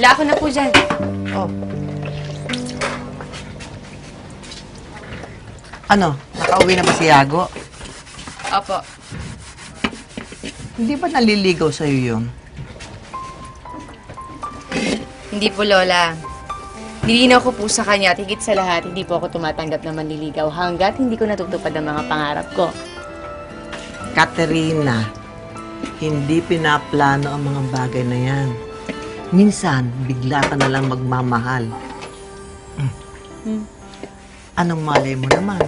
La, ako na po dyan. Oh. Ano? Nakauwi na ba si Yago? Opo. Hindi ba naliligaw sa'yo yun? Hindi po, Lola. Nilinaw ko po sa kanya at higit sa lahat, hindi po ako tumatanggap na manliligaw hanggat hindi ko natutupad ang mga pangarap ko. Katerina, hindi pinaplano ang mga bagay na yan. Minsan, bigla ka na lang magmamahal. Mm. Anong malay mo naman?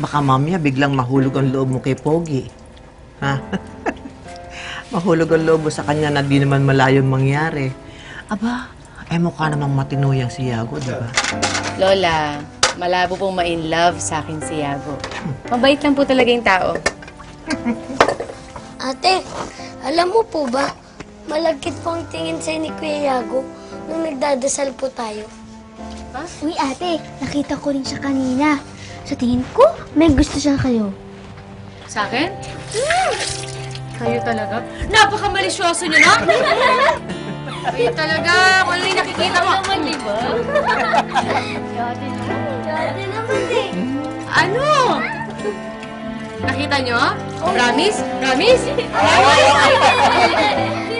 Baka mamaya biglang mahulog ang loob mo kay Pogi. Ha? mahulog ang loob mo sa kanya na di naman malayong mangyari. Aba, eh mukha namang matinuyang si Yago, di ba? Lola, malabo pong ma-in love sa akin si Yago. Mabait lang po talaga yung tao. Ate, alam mo po ba, malagkit po ang tingin sa ni Kuya Yago nung nagdadasal po tayo. Uy, ate, nakita ko rin siya kanina. Sa tingin ko, may gusto siya kayo. Sa akin? Kayo talaga? Napaka-malisyoso niyo, no? Kayo talaga. Kung ano yung nakikita mo. naman, di ba? Naman eh. Ano? Nakita nyo? Promise? Promise? ano?